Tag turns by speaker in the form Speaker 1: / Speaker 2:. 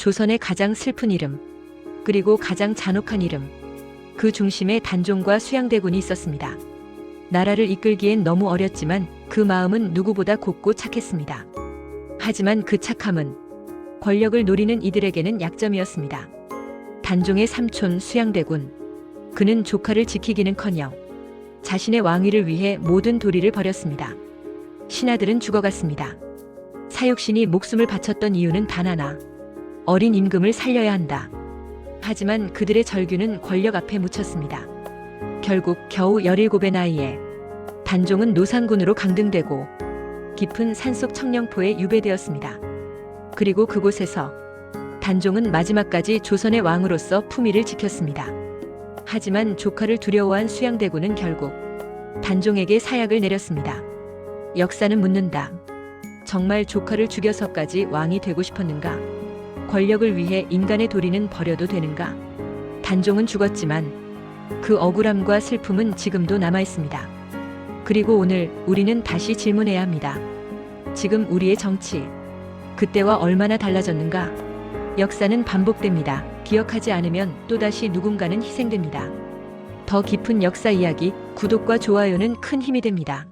Speaker 1: 조선의 가장 슬픈 이름, 그리고 가장 잔혹한 이름. 그 중심에 단종과 수양대군이 있었습니다. 나라를 이끌기엔 너무 어렸지만 그 마음은 누구보다 곱고 착했습니다. 하지만 그 착함은 권력을 노리는 이들에게는 약점이었습니다. 단종의 삼촌 수양대군. 그는 조카를 지키기는커녕 자신의 왕위를 위해 모든 도리를 버렸습니다. 신하들은 죽어갔습니다. 사육신이 목숨을 바쳤던 이유는 단 하나. 어린 임금을 살려야 한다. 하지만 그들의 절규는 권력 앞에 묻혔습니다. 결국 겨우 17의 나이에 단종은 노상군으로 강등되고 깊은 산속 청령포에 유배되었습니다. 그리고 그곳에서 단종은 마지막까지 조선의 왕으로서 품위를 지켰습니다. 하지만 조카를 두려워한 수양대군은 결국 단종에게 사약을 내렸습니다. 역사는 묻는다. 정말 조카를 죽여서까지 왕이 되고 싶었는가? 권력을 위해 인간의 도리는 버려도 되는가? 단종은 죽었지만 그 억울함과 슬픔은 지금도 남아 있습니다. 그리고 오늘 우리는 다시 질문해야 합니다. 지금 우리의 정치, 그때와 얼마나 달라졌는가? 역사는 반복됩니다. 기억하지 않으면 또다시 누군가는 희생됩니다. 더 깊은 역사 이야기, 구독과 좋아요는 큰 힘이 됩니다.